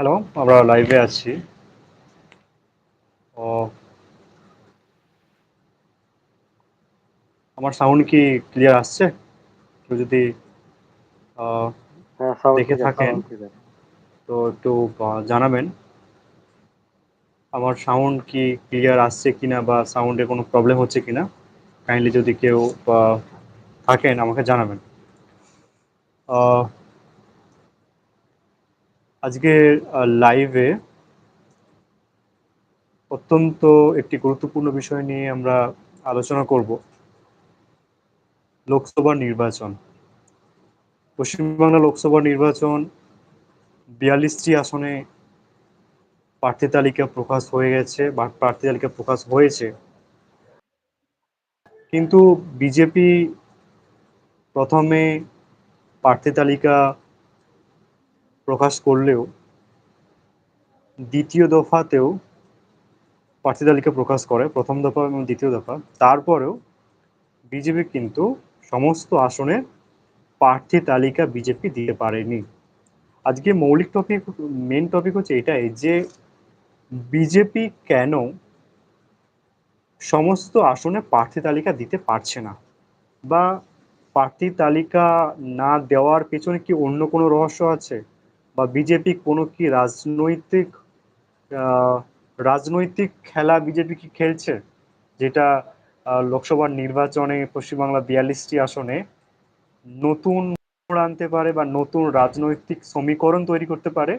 Hello আমরা লাইভে আছি। ও আমার সাউন্ড কি ক্লিয়ার আসছে? কেউ যদি হ্যাঁ দেখে থাকেন তো একটু জানাবেন। আমার সাউন্ড কি ক্লিয়ার আসছে কিনা বা সাউন্ডে কোনো প্রবলেম হচ্ছে কিনা কাইন্ডলি যদি কেউ থাকেন আমাকে জানাবেন। আজকে লাইভে অত্যন্ত একটি গুরুত্বপূর্ণ বিষয় নিয়ে আমরা আলোচনা করব। লোকসভা নির্বাচন। পশ্চিমবাংলা লোকসভা নির্বাচন বিয়াল্লিশটি আসনে প্রার্থী তালিকা প্রকাশ হয়ে গেছে, বা প্রার্থী তালিকা প্রকাশ হয়েছে। কিন্তু বিজেপি প্রথমে প্রার্থী তালিকা প্রকাশ করলেও দ্বিতীয় দফাতেও প্রার্থী তালিকা প্রকাশ করে, প্রথম দফা এবং দ্বিতীয় দফা। তারপরেও বিজেপি কিন্তু সমস্ত আসনে প্রার্থী তালিকা বিজেপি দিতে পারেনি। আজকে মৌলিক টপিক মেন টপিক হচ্ছে এটাই যে বিজেপি কেন সমস্ত আসনে প্রার্থী তালিকা দিতে পারছে না? বা প্রার্থী তালিকা না দেওয়ার পেছনে কি অন্য কোনো রহস্য আছে? বা বিজেপি কোনো কি রাজনৈতিক রাজনৈতিক খেলা বিজেপি কি খেলছে? যেটা লোকসভার নির্বাচনে পশ্চিমবাংলা বিয়াল্লিশটি আসনে নতুন আনতে পারে বা নতুন রাজনৈতিক সমীকরণ তৈরি করতে পারে,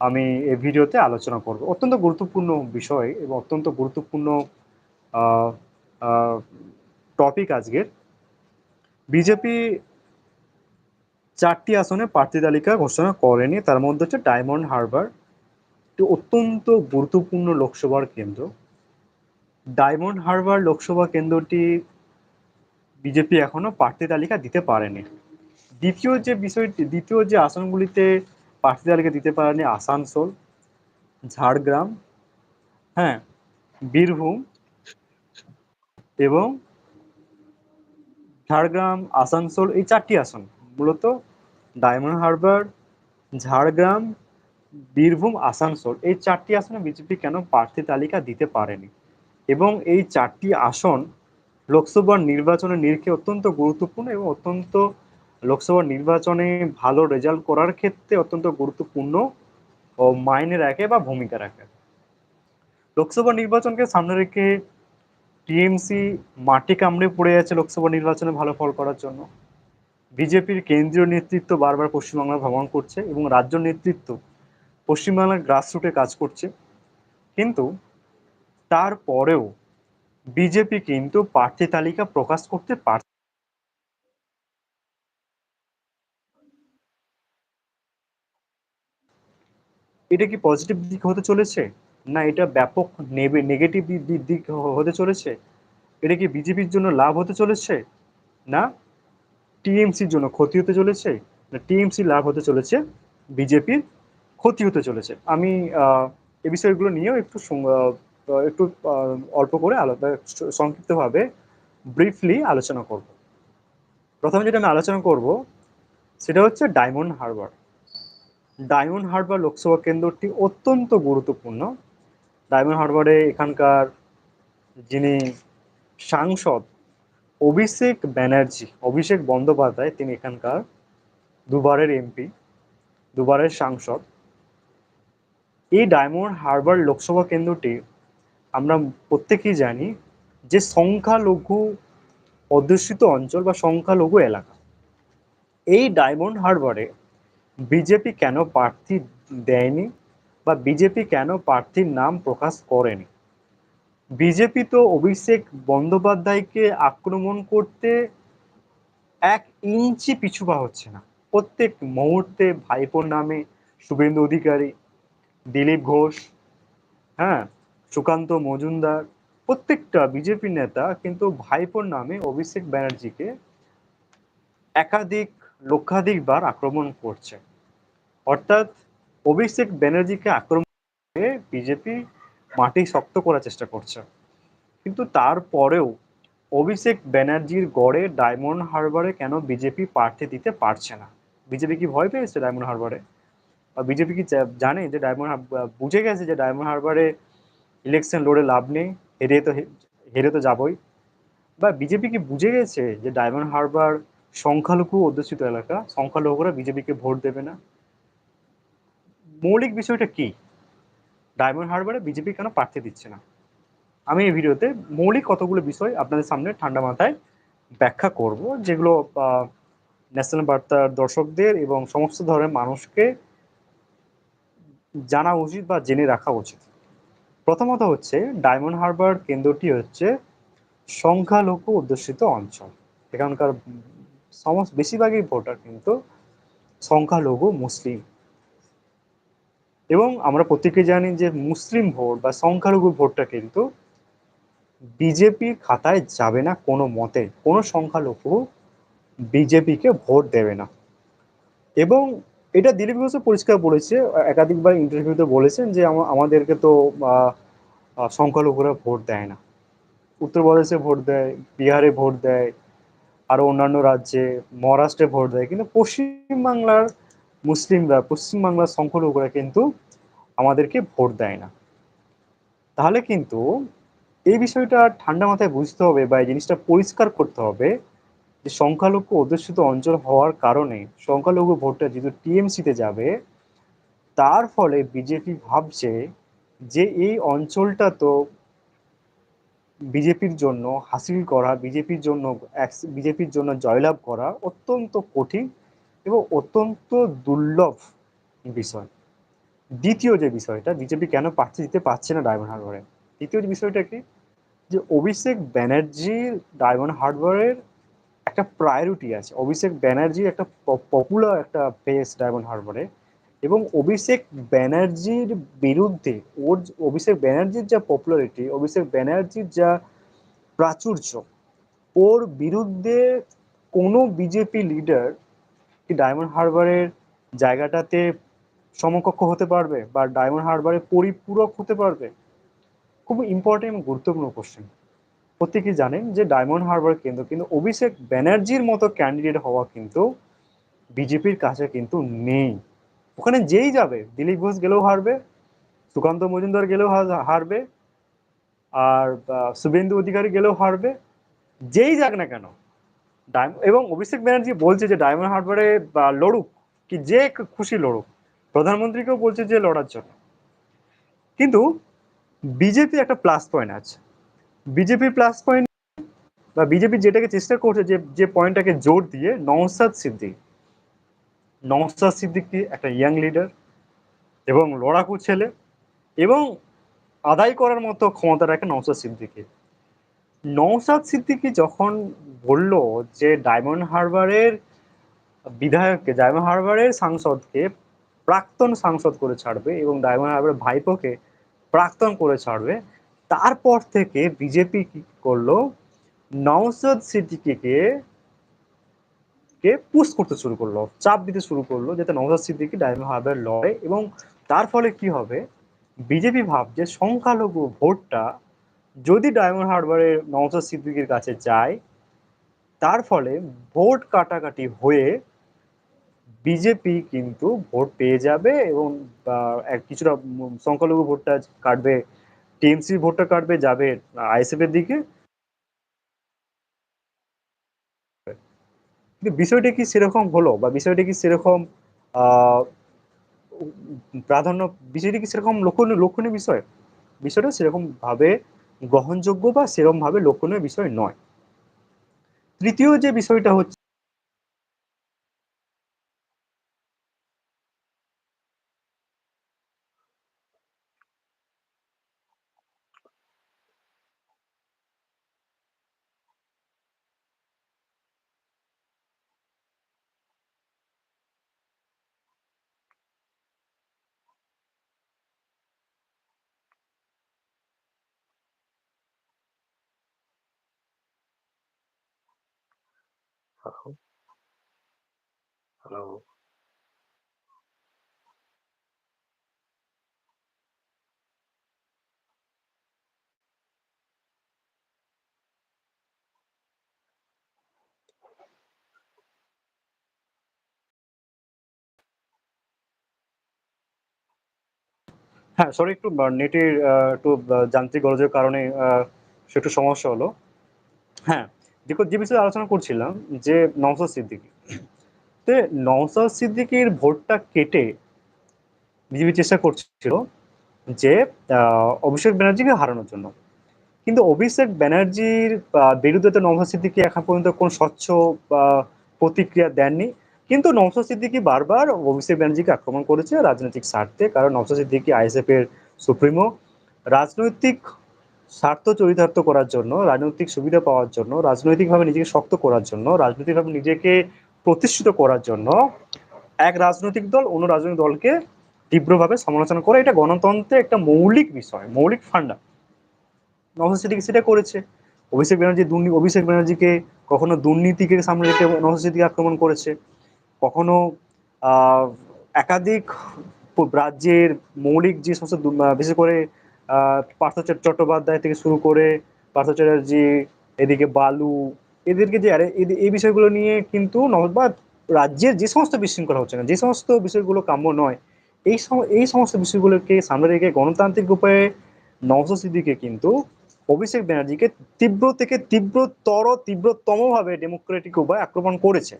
আমি এই ভিডিওতে আলোচনা করব। অত্যন্ত গুরুত্বপূর্ণ বিষয় এবং অত্যন্ত গুরুত্বপূর্ণ টপিক আজকের। বিজেপি চারটি আসনে প্রার্থী তালিকা ঘোষণা করেনি। তার মধ্যে হচ্ছে ডায়মন্ড হারবার, একটি অত্যন্ত গুরুত্বপূর্ণ লোকসভার কেন্দ্র। ডায়মন্ড হারবার লোকসভা কেন্দ্রটি বিজেপি এখনও প্রার্থী তালিকা দিতে পারেনি। দ্বিতীয় যে বিষয়টি, দ্বিতীয় যে আসনগুলিতে প্রার্থী তালিকা দিতে পারেনি আসানসোল, ঝাড়গ্রাম হ্যাঁ বীরভূম এবং ঝাড়গ্রাম, আসানসোল এই চারটি আসন। মূলত ডায়মন্ড হারবার, ঝাড়গ্রাম, বীরভূম, আসানসোল। এই চারটি আসনে বিজেপি কেন প্রার্থী তালিকা দিতে পারেনি? এবং এই চারটি আসন লোকসভার নির্বাচনের নিরিখে অত্যন্ত গুরুত্বপূর্ণ এবং অত্যন্ত লোকসভা নির্বাচনে ভালো রেজাল্ট করার ক্ষেত্রে অত্যন্ত গুরুত্বপূর্ণ ও মাইনে রাখে বা ভূমিকা রাখে লোকসভা নির্বাচনকে সামনে রেখে টিএমসি মাটি কামড়ে পড়ে যাচ্ছে লোকসভা নির্বাচনে ভালো ফল করার জন্য। বিজেপির কেন্দ্রীয় নেতৃত্ব বারবার পশ্চিমবাংলা ভ্রমণ করছে এবং রাজ্য নেতৃত্ব পশ্চিমবাংলার গ্রাসরুটে কাজ করছে। কিন্তু তারপরেও বিজেপি কিন্তু প্রার্থী তালিকা প্রকাশ করতে পারছে এটা কি পজিটিভ দিক হতে চলেছে? না এটা ব্যাপক নেবে নেগেটিভ দিক হতে চলেছে? এটা কি বিজেপির জন্য লাভ হতে চলেছে? না? টিএমসির জন্য ক্ষতি হতে চলেছে টিএমসি লাভ হতে চলেছে বিজেপির ক্ষতি হতে চলেছে। আমি এ বিষয়গুলো নিয়েও একটু একটু অল্প করে আলাদা সংক্ষিপ্তভাবে ব্রিফলি আলোচনা করব। প্রথমে যেটা আমি আলোচনা করব, সেটা হচ্ছে ডায়মন্ড হারবার ডায়মন্ড হারবার লোকসভা কেন্দ্রটি অত্যন্ত গুরুত্বপূর্ণ। ডায়মন্ড হারবারে এখানকার যিনি সাংসদ অভিষেক ব্যানার্জি, অভিষেক বন্দ্যোপাধ্যায়, তিনি এখানকার দুবারের এমপি দুবারের সাংসদ। এই ডায়মন্ড হারবার লোকসভা কেন্দ্রটি আমরা প্রত্যেকেই জানি যে সংখ্যালঘু অধ্যুষিত অঞ্চল বা সংখ্যালঘু এলাকা। এই ডায়মন্ড হারবারে বিজেপি কেন প্রার্থী দেয়নি বা বিজেপি কেন প্রার্থীর নাম প্রকাশ করেনি? বিজেপি তো অভিষেক বন্দ্যোপাধ্যায়কে আক্রমণ করতে এক ইঞ্চি পিছু পা হচ্ছে না। প্রত্যেক মুহূর্তে ভাইপোর নামে শুভেন্দু অধিকারী, দিলীপ ঘোষ হ্যাঁ সুকান্ত মজুমদার, প্রত্যেকটা বিজেপি নেতা কিন্তু ভাইপোর নামে অভিষেক ব্যানার্জিকে একাধিক, লক্ষাধিকবার আক্রমণ করছে। অর্থাৎ অভিষেক ব্যানার্জিকে আক্রমণ করে বিজেপি মাটি শক্ত করার চেষ্টা করছে। কিন্তু তারপরেও অভিষেক ব্যানার্জির গড়ে ডায়মন্ড হারবারে কেন বিজেপি প্রার্থী দিতে পারছে না? বিজেপি কি ভয় পেয়েছে ডায়মন্ড হারবারে? বিজেপি কি জানে যে ডায়মন্ড বুঝে গেছে যে ডায়মন্ড হারবারে ইলেকশন লড়ে লাভ নেই, হেরে তো হেরে তো যাবই। বা বিজেপি কি বুঝে গেছে যে ডায়মন্ড হারবার সংখ্যালঘু অধ্যুষিত এলাকা, সংখ্যালঘুরা বিজেপিকে ভোট দেবে না? মৌলিক বিষয়টা কি? ডায়মন্ড হারবারে বিজেপি কেন প্রার্থী দিচ্ছে না? আমি এই ভিডিওতে মৌলিক কতগুলো বিষয় আপনাদের সামনে ঠান্ডা মাথায় ব্যাখ্যা করব, যেগুলো ন্যাশনাল বার্তার দর্শকদের এবং সমস্ত ধরনের মানুষকে জানা উচিত বা জেনে রাখা উচিত। প্রথমত হচ্ছে ডায়মন্ড হারবার কেন্দ্রটি হচ্ছে সংখ্যালঘু অধ্যুষিত অঞ্চল। এখানকার সমস্ত, বেশিরভাগই ভোটার কিন্তু সংখ্যালঘু, মুসলিম। এবং আমরা প্রত্যেকে জানি যে মুসলিম ভোট বা সংখ্যালঘু ভোটটা কিন্তু বিজেপির খাতায় যাবে না কোনো মতে। কোনো সংখ্যালঘু বিজেপিকে ভোট দেবে না। এবং এটা দিলীপ ঘোষও পরিষ্কার বলেছে, একাধিকবার ইন্টারভিউতে বলেছেন যে আমাদেরকে তো সংখ্যালঘুরা ভোট দেয় না। উত্তরপ্রদেশে ভোট দেয়, বিহারে ভোট দেয় আরও অন্যান্য রাজ্যে, মহারাষ্ট্রে ভোট দেয়। কিন্তু পশ্চিমবাংলার মুসলিমরা, পশ্চিমবাংলার সংখ্যালঘুরা কিন্তু আমাদেরকে ভোট দেয় না। তাহলে কিন্তু এই বিষয়টা ঠান্ডা মাথায় বুঝতে হবে বা এই জিনিসটা পরিষ্কার করতে হবে যে সংখ্যালঘু অধ্যুষিত অঞ্চল হওয়ার কারণে সংখ্যালঘু ভোটটা যেহেতু টিএমসিতে যাবে, তার ফলে বিজেপি ভাবছে যে এই অঞ্চলটা তো বিজেপির জন্য হাসিল করা, বিজেপির জন্য বিজেপির জন্য জয়লাভ করা অত্যন্ত কঠিন এবং অত্যন্ত দুর্লভ বিষয়। দ্বিতীয় যে বিষয়টা, বিজেপি কেন প্রার্থী দিতে পারছে না ডায়মন্ড হারবারে? দ্বিতীয় যে বিষয়টা কি? যে অভিষেক ব্যানার্জির ডায়মন্ড হারবারের একটা প্রায়োরিটি আছে। অভিষেক ব্যানার্জি একটা পপুলার একটা ফেস ডায়মন্ড হারবারে এবং অভিষেক ব্যানার্জির বিরুদ্ধে ওর অভিষেক ব্যানার্জির যা পপুলারিটি অভিষেক ব্যানার্জির যা প্রাচুর্য, ওর বিরুদ্ধে কোনো বিজেপি লিডার কি ডায়মন্ড হারবারের জায়গাটাতে সমকক্ষ হতে পারবে বা ডায়মন্ড হারবারে পরিপূরক হতে পারবে? খুব ইম্পর্টেন্ট এবং গুরুত্বপূর্ণ কোশ্চেন প্রত্যেকেই জানেন যে ডায়মন্ড হারবার কেন্দ্র কিন্তু অভিষেক ব্যানার্জির মতো ক্যান্ডিডেট হওয়া কিন্তু বিজেপির কাছে কিন্তু নেই। ওখানে যেই যাবে, দিলীপ ঘোষ গেলেও হারবে, সুকান্ত মজুমদার গেলেও হারবে, আর শুভেন্দু অধিকারী গেলেও হারবে, যেই যাক না কেন। এবং অভিষেক ব্যানার্জি বলছে যে ডায়মন্ড হারবারে লড়ুক, কি যে খুশি লড়ুক। প্রধানমন্ত্রীকেও বলছে যে লড়ার জন্য। কিন্তু বিজেপি একটা প্লাস পয়েন্ট আছে। বিজেপি প্লাস পয়েন্ট বা বিজেপি যেটাকে চেষ্টা করছে যে যে পয়েন্টটাকে জোর দিয়ে নওসাদ সিদ্দিক নওসাদ সিদ্দিকি একটা ইয়াং লিডার এবং লড়াকু ছেলে এবং আদায় করার মতো ক্ষমতা রাখে নওসাদ সিদ্দিকি নওসাদ সিদ্দিকি যখন বলল যে, ডায়মন্ড হারবারের বিধায়ককে, ডায়মন্ড হারবারের সাংসদকে প্রাক্তন সাংসদ করে ছাড়বে এবং ডায়মন্ড হারবারের ভাইপোকে প্রাক্তন করে ছাড়বে। তারপর থেকে বিজেপি কি করল? নওসাদ সিদ্দিকিকে কে পুশ করতে শুরু করল, চাপ দিতে শুরু করল, যাতে নওসাদ সিদ্দিকি ডায়মন্ড হারবার লড়ে এবং তার ফলে কি হবে? বিজেপি ভাবছে সংখ্যালঘু ভোটটা যদি ডায়মন্ড হারবারের নওসাদ সিদ্দিকির কাছে যায়, তার ফলে ভোট কাটাকাটি হয়ে বিজেপি কিন্তু ভোট পেয়ে যাবে এবং কিছুটা সংখ্যালঘু ভোটটা কাটবে, টিএমসি ভোটটা কাটবে, যাবে আইএসএফ এর দিকে। কিন্তু বিষয়টা কি সেরকম হলো বা বিষয়টা কি সেরকম প্রাধান্য, বিষয়টি কি সেরকম লক্ষণীয় লক্ষণীয় বিষয়? বিষয়টা সেরকম ভাবে গ্রহণযোগ্য বা সেরকম ভাবে লক্ষণীয় বিষয় নয়। তৃতীয় যে বিষয়টা হচ্ছে Hello? Hello? হ্যাঁ, সরি একটু নেটের একটু যান্ত্রিক গোলযোগের কারণে একটু সমস্যা হলো। হ্যাঁ, যে বিষয়ে আলোচনা করছিলাম যে নওশাদ সিদ্দিকী। তে নওশাদ সিদ্দিকীর ভোটটা কেটে বিজেপি চেষ্টা করছিল যে অভিষেক ব্যানার্জিকে হারানোর জন্য। কিন্তু অভিষেক ব্যানার্জির বিরুদ্ধে তো নওশাদ সিদ্দিকী এখন পর্যন্ত কোন স্বচ্ছ প্রতিক্রিয়া দেননি। কিন্তু নওশাদ সিদ্দিকী বারবার অভিষেক ব্যানার্জিকে আক্রমণ করেছে রাজনৈতিক স্বার্থে। কারণ নওশাদ সিদ্দিকী আইএসএফ এর সুপ্রিমো। রাজনৈতিক স্বার্থ চরিতার্থ করার জন্য, রাজনৈতিক সুবিধা পাওয়ার জন্য, রাজনৈতিকভাবে নিজেকে শক্ত করার জন্য, রাজনৈতিকভাবে নিজেকে প্রতিষ্ঠিত করার জন্য এক রাজনৈতিক দল অন্য রাজনৈতিক দলকে তীব্রভাবে সমালোচনা করে এটা গণতন্ত্রের একটা মৌলিক বিষয়, মৌলিক ফান্ডা। নওশাদ সিদ্দিকী সেটা করেছে। অভিষেক ব্যানার্জি দুর্নীতি অভিষেক ব্যানার্জিকে কখনো দুর্নীতিকে সামনে রেখে নওশাদ সিদ্দিকী আক্রমণ করেছে। কখনো একাধিক রাজ্যের মৌলিক যে সমস্ত বিশেষ করে আ পার্থ চ চট্টোপাধ্যায় থেকে শুরু করে পার্থ চ্যাটার্জি, এদিকে বালু, এদেরকে যে আরে এই বিষয়গুলো নিয়ে কিন্তু বা রাজ্যের যে সমস্ত বিশৃঙ্খলা হচ্ছে না, যে সমস্ত বিষয়গুলো কাম্য নয়, এই এই সমস্ত বিষয়গুলোকে সামনে রেখে গণতান্ত্রিক উপায়ে নওশাদ সিদ্দিকী কিন্তু অভিষেক ব্যানার্জিকে তীব্র থেকে তীব্রতর তীব্রতমভাবে ডেমোক্রেটিক উপায়ে আক্রমণ করেছে।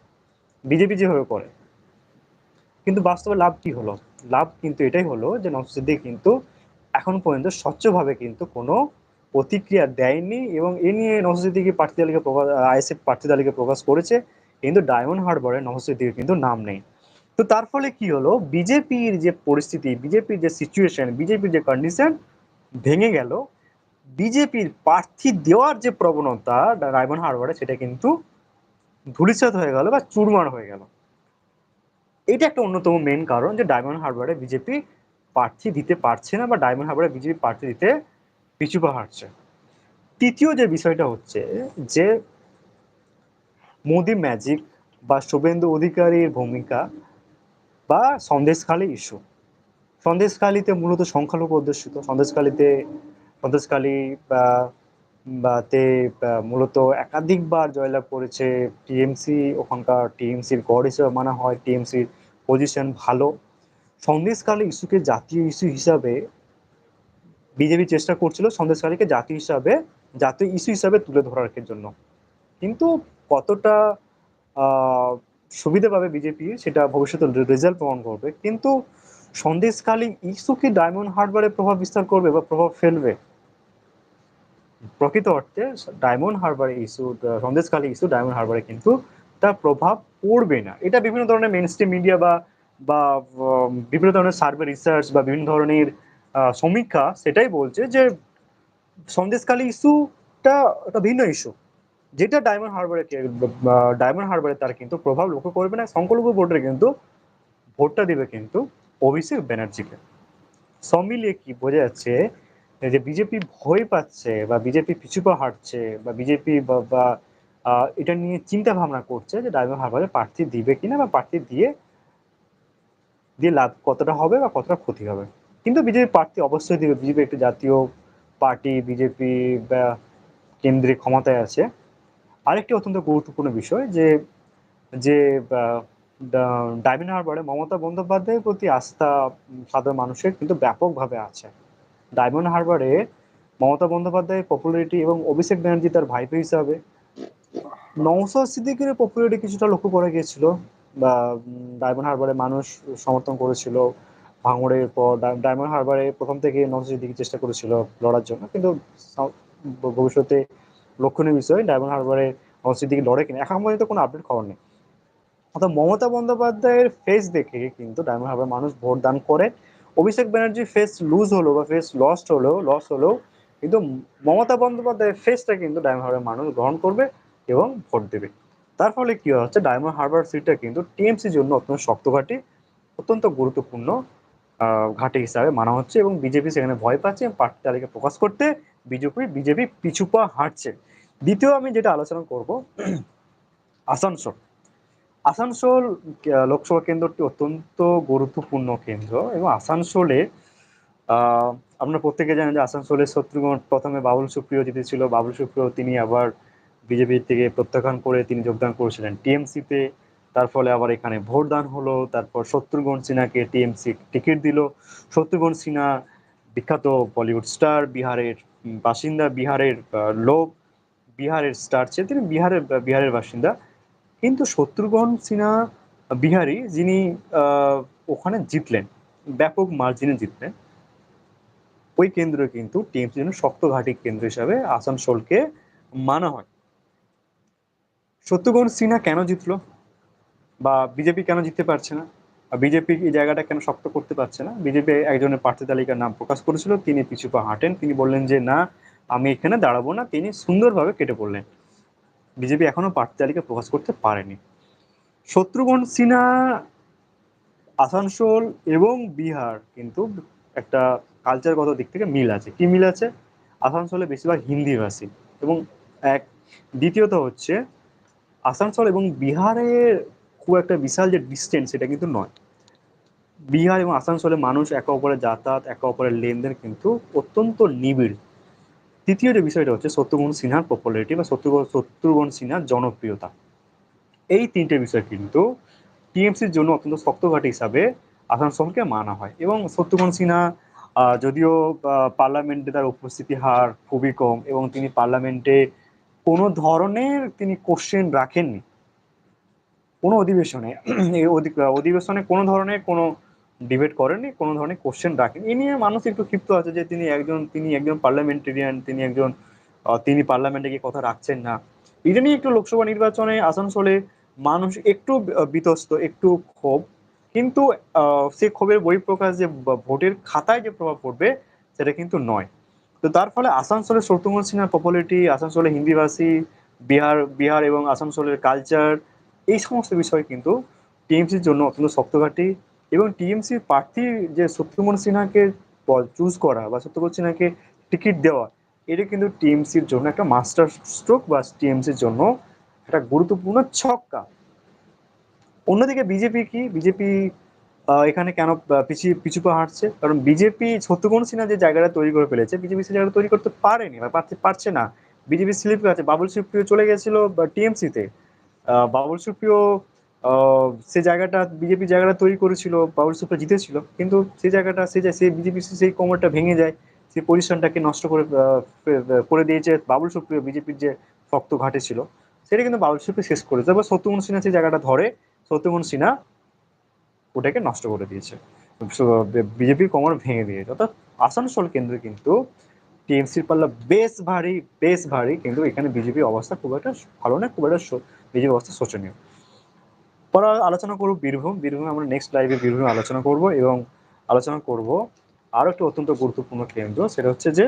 বিজেপি যেভাবে করে। কিন্তু বাস্তবে লাভ কি হলো? লাভ কিন্তু এটাই হলো যে সিদ্দিকী কিন্তু এখন পর্যন্ত স্বচ্ছভাবে কিন্তু কোনো প্রতিক্রিয়া দেয়নি এবং এ নিয়ে সিদ্দিকী প্রার্থী তালিকা প্রকাশ আইএসএফ প্রার্থী তালিকা প্রকাশ করেছে। কিন্তু ডায়মন্ড হারবারে সিদ্দিকীর কিন্তু নাম নেই। তো তার ফলে কি হলো? বিজেপির যে পরিস্থিতি, বিজেপির যে সিচুয়েশন, বিজেপির যে কন্ডিশন ভেঙে গেল। বিজেপির প্রার্থী দেওয়ার যে প্রবণতা ডায়মন্ড হারবারে সেটা কিন্তু ধূলিসাৎ হয়ে গেল বা চুরমার হয়ে গেল। এটা একটা অন্যতম মেন কারণ যে ডায়মন্ড হারবারে বিজেপি প্রার্থী দিতে পারছে না বা ডায়মন্ড হারবারে বিজেপি প্রার্থী দিতে পিছু পা হাঁটছে। তৃতীয় যে বিষয়টা হচ্ছে যে মোদি ম্যাজিক বা শুভেন্দু অধিকারীর ভূমিকা বা সন্দেশখালী ইস্যু। সন্দেশখালীতে মূলত সংখ্যালঘু অধ্যুষিত। সন্দেশখালীতে, সন্দেশখালী বা মূলত একাধিকবার জয়লাভ করেছে টিএমসি। ওখানকার টিএমসির গড় হিসেবে মানা হয়। টিএমসির পজিশন ভালো। সন্দেশখালী ইস্যুকে জাতীয় ইস্যু হিসাবে বিজেপি চেষ্টা করছিল সন্দেশকালীকে জাতীয় হিসাবে, জাতীয় ইস্যু হিসাবে তুলে ধরার জন্য। কিন্তু কতটা সুবিধা পাবে বিজেপি সেটা ভবিষ্যতে রেজাল্ট প্রমাণ করবে। কিন্তু সন্দেশখালী ইস্যু কি ডায়মন্ড হারবারে প্রভাব বিস্তার করবে বা প্রভাব ফেলবে? প্রকৃত অর্থে Diamond Harbour issue Sandeshkhali issue diamond হারবারে কিন্তু তার প্রভাব পড়বে না। এটা বিভিন্ন ধরনের মেইনস্ট্রিম মিডিয়া বা বা বিভিন্ন ধরনের সার্ভে রিসার্চ বা বিভিন্ন ধরনের সমীক্ষা সেটাই বলছে যে সন্দেশখালী ইস্যুটা একটা ভিন্ন ইস্যু। যেটা ডায়মন্ড হারবারে ডায়মন্ড হারবারে তার কিন্তু প্রভাব লক্ষ্য করবে না। সংখ্যালঘু ভোটার কিন্তু, ভোটটা দিবে কিন্তু অভিষেক ব্যানার্জিকে। সব মিলিয়ে কি বোঝা যাচ্ছে যে বিজেপি ভয় পাচ্ছে বা বিজেপি পিছু পা হাঁটছে বা বিজেপি বা এটা নিয়ে চিন্তা ভাবনা করছে যে ডায়মন্ড হারবারে প্রার্থী দিবে কিনা বা প্রার্থী দিয়ে দিয়ে লাভ কতটা হবে বা কতটা ক্ষতি হবে। কিন্তু বিজেপি প্রার্থী অবশ্যই দিবে। বিজেপি একটি জাতীয় পার্টি, বিজেপি বা কেন্দ্রে ক্ষমতায় আছে। আরেকটি অত্যন্ত গুরুত্বপূর্ণ বিষয় যে যে ডায়মন্ড হারবারে মমতা বন্দ্যোপাধ্যায়ের প্রতি আস্থা সাধারণ মানুষের কিন্তু ব্যাপকভাবে আছে। ডায়মন্ড হারবারে মমতা বন্দ্যোপাধ্যায়ের পপুলারিটি এবং অভিষেক ব্যানার্জি তার ভাইপো হিসাবে নওশাদ সিদ্দিকীর পপুলারিটি কিছুটা লক্ষ্য করা গিয়েছিল বা ডায়মন্ড হারবারে মানুষ সমর্থন করেছিল। ভাঙড়ের পর ডায়মন্ড হারবারে প্রথম থেকে নওশাদ দিকে চেষ্টা করেছিল লড়ার জন্য। কিন্তু ভবিষ্যতে লক্ষণীয় বিষয় ডায়মন্ড হারবারে নওশাদ দিকে লড়ে কিনা, এখন পর্যন্ত কোনো আপডেট খবর নেই। অর্থাৎ মমতা বন্দ্যোপাধ্যায়ের ফেস দেখে কিন্তু ডায়মন্ড হারবারে মানুষ ভোট দান করে। অভিষেক ব্যানার্জির ফেস লুজ হলো বা ফেস লস্ট হলেও লস হলেও কিন্তু মমতা বন্দ্যোপাধ্যায়ের ফেসটা কিন্তু ডায়মন্ড হারবারের মানুষ গ্রহণ করবে এবং ভোট দেবে। তার ফলে কি হচ্ছে ডায়মন্ড হারবার সিটটা কিন্তু টিএমসির জন্য অত্যন্ত শক্ত ঘাঁটি, অত্যন্ত গুরুত্বপূর্ণ ঘাঁটি হিসাবে মানা হচ্ছে এবং বিজেপি সেখানে ভয় পাচ্ছে প্রার্থী তালিকা প্রকাশ করতে বিজেপি বিজেপি পিছু পা হাঁটছে। দ্বিতীয় আমি যেটা আলোচনা করব আসানসোল। আসানসোল লোকসভা কেন্দ্রটি অত্যন্ত গুরুত্বপূর্ণ কেন্দ্র এবং আসানসোলে আপনারা প্রত্যেকে জানেন যে আসানসোলের শত্রুঘ্ন প্রথমে বাবুল সুপ্রিয় জিতেছিল। বাবুল সুপ্রিয় তিনি আবার বিজেপি থেকে প্রত্যাখ্যান করে তিনি যোগদান করেছিলেন টিএমসিতে। তার ফলে আবার এখানে ভোটদান হলো। তারপর শত্রুঘ্ন সিনহাকে টিএমসি টিকিট দিল। শত্রুঘ্ন সিনহা বিখ্যাত বলিউড স্টার, বিহারের বাসিন্দা, বিহারের লোক, বিহারের স্টার ছিলেন তিনি, বিহারের বিহারের বাসিন্দা কিন্তু শত্রুঘ্ন সিনহা বিহারি যিনি ওখানে জিতলেন, ব্যাপক মার্জিনে জিতলেন, ওই কেন্দ্র কিন্তু টিএমসি জন্য শক্ত ঘাঁটি কেন্দ্র হিসাবে আসানসোলকে মানা হয় সত্যগণ সিনহা কেন জিতলো? বা বিজেপি কেন জিততে পারছে না? বিজেপি এই জায়গাটা কেন শক্ত করতে পারছে না? বিজেপি একজনের প্রার্থী তালিকার নাম প্রকাশ করেছিল, তিনি পিছু পা হাঁটেন, তিনি বললেন যে, না, আমি এখানে দাঁড়াবো না। তিনি সুন্দরভাবে কেটে পড়লেন। বিজেপি এখনও প্রার্থী তালিকা প্রকাশ করতে পারেনি। শত্রুঘ্ন সিনহা, আসানসোল এবং বিহার কিন্তু একটা কালচারগত দিক থেকে মিল আছে। কি মিল আছে? আসানসোলে বেশিরভাগ হিন্দিভাষী এবং এক দ্বিতীয়ত হচ্ছে আসানসোল এবং বিহারের খুব একটা বিশাল যে ডিস্টেন্স সেটা কিন্তু নয়। বিহার এবং আসানসোলে মানুষ একে অপরের যাতায়াত, একে অপরের লেনদেন কিন্তু অত্যন্ত নিবিড়। তৃতীয় যে বিষয়টা হচ্ছে সত্যগুণ সিনহার পপুলারিটি বা শত্রুঘ্ন শত্রুঘ্ন সিনহার জনপ্রিয়তা। এই তিনটে বিষয় কিন্তু টিএমসির জন্য অত্যন্ত শক্তঘাট হিসাবে আসানসোলকে মানা হয় এবং শত্রুঘ্ন সিনহা যদিও পার্লামেন্টে তার উপস্থিতি হার খুবই কম এবং তিনি পার্লামেন্টে কোনো ধরনের তিনি কোশ্চেন রাখেননি। কোনো অধিবেশনে অধিবেশনে কোনো ধরনের কোনো ডিবেট করেননি, কোনো ধরনের কোশ্চেন রাখেন এ নিয়ে মানুষ একটু ক্ষিপ্ত আছে যে তিনি একজন তিনি একজন পার্লামেন্টেরিয়ান তিনি একজন তিনি পার্লামেন্টে গিয়ে কথা রাখছেন না। এটা নিয়ে একটু লোকসভা নির্বাচনে, আসানসোলে মানুষ একটু বিতস্ত, একটু ক্ষোভ। কিন্তু সে ক্ষোভের বহিঃপ্রকাশ যে ভোটের খাতায় যে প্রভাব পড়বে, সেটা কিন্তু নয়। তো তার ফলে আসানসোলের শত্রুঘ্ন সিনহার পপুলারিটি আসানসোলে হিন্দিভাষী, বিহার বিহার এবং আসানসোলের কালচার এই সমস্ত বিষয় কিন্তু টিএমসির জন্য অত্যন্ত শক্তঘাটি এবং টিএমসির প্রার্থী যে শত্রুঘ্ন সিনহাকে চুজ করা বা শত্রুঘ্ন সিনহাকে টিকিট দেওয়া, এটা কিন্তু টিএমসির জন্য একটা মাস্টার স্ট্রোক বা টিএমসির জন্য একটা গুরুত্বপূর্ণ ছক্কা। অন্যদিকে বিজেপি কি? বিজেপি এখানে কেন পিছিয়ে পিছু পা হাঁটছে? কারণ বিজেপি শত্রুঘ্ন সিনহা যে জায়গাটা তৈরি করে ফেলেছে, বিজেপি সে জায়গাটা তৈরি করতে পারেনি বা পারছে না। বিজেপি স্লিপ আছে, বাবুল সুপ্রিয় চলে গেছিল টিএমসিতে। বাবুল সুপ্রিয় সে জায়গাটা, বিজেপি জায়গাটা তৈরি করেছিল, বাবুল সুপ্রিয় জিতেছিল, কিন্তু সেই জায়গাটা, সে সেই বিজেপি সেই কোমরটা ভেঙে যায় সেই পজিশনটাকে নষ্ট করে করে দিয়েছে বাবুল সুপ্রিয় বিজেপির যে শক্ত ঘাটে ছিল। সেটা কিন্তু বাবুল সুপ্রিয় শেষ করেছে। এবার শত্রুঘ্ন সিনহা সেই জায়গাটা ধরে শত্রুঘ্ন সিনহা ওটাকে নষ্ট করে দিয়েছে। বিজেপির কোমর ভেঙে দিয়েছে। অর্থাৎ আসানসোল কেন্দ্রে কিন্তু টিএমসির পাল্লা বেশ ভারী বেশ ভারী, কিন্তু এখানে বিজেপির অবস্থা খুব একটা ভালো না খুব একটা বিজেপির অবস্থা শোচনীয়। পরে আলোচনা করব বীরভূম। বীরভূমে আমরা নেক্সট লাইভে বীরভূমে আলোচনা করব এবং আলোচনা করব আরও একটি অত্যন্ত গুরুত্বপূর্ণ কেন্দ্র, সেটা হচ্ছে যে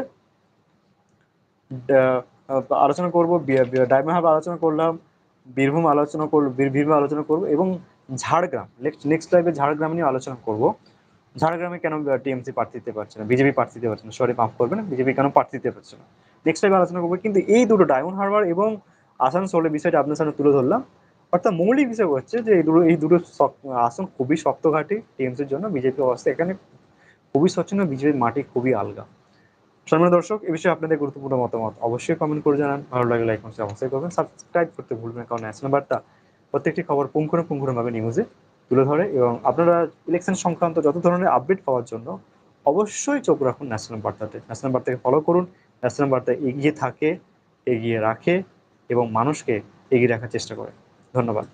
আলোচনা করব ডায়মন্ড হাব আলোচনা করলাম, বীরভূম আলোচনা করব বীরভূম আলোচনা করব এবং ঝাড়গ্রাম নেক্সট লাইভে ঝাড়গ্রাম নিয়ে আলোচনা করব। ঝাড়গ্রামে কেন টিএমসি প্রার্থী দিতে পারছে না বিজেপি প্রার্থী দিতে পারছে না সরি মাফ করবে বিজেপি কেন প্রার্থী দিতে পারছে না? নেক্সট টাইম আলোচনা করব, কিন্তু এই দুটো ডায়মন্ড হারবার এবং আসানসোলের বিষয়টা আপনার সামনে তুলে ধরলাম। অর্থাৎ মৌলিক বিষয় হচ্ছে যে, এই দুটো এই দুটো আসন খুবই শক্ত ঘাটি টিএমসির জন্য বিজেপি অবস্থা এখানে খুবই স্বচ্ছন্দ বিজেপির মাটি খুবই আলগা। সম্মান দর্শক, এ বিষয়ে আপনাদের গুরুত্বপূর্ণ মতামত অবশ্যই কমেন্ট করে জানান। ভালো লাগলে লাইক অবশ্যই করবেন। সাবস্ক্রাইব করতে ভুলবেন কারণ ন্যাশনাল বার্তা প্রত্যেকটি খবর পুঙ্খানুপুঙ্খভাবে ভাবে নিউজে তুলে ধরে এবং আপনারা ইলেকশন সংক্রান্ত যত ধরনের আপডেট পাওয়ার জন্য অবশ্যই চোখ রাখুন ন্যাশনাল বার্তাতে ন্যাশনাল বার্তাকে ফলো করুন। ন্যাশনাল বার্তা এগিয়ে থাকে, এগিয়ে রাখে এবং মানুষকে এগিয়ে রাখার চেষ্টা করে। ধন্যবাদ।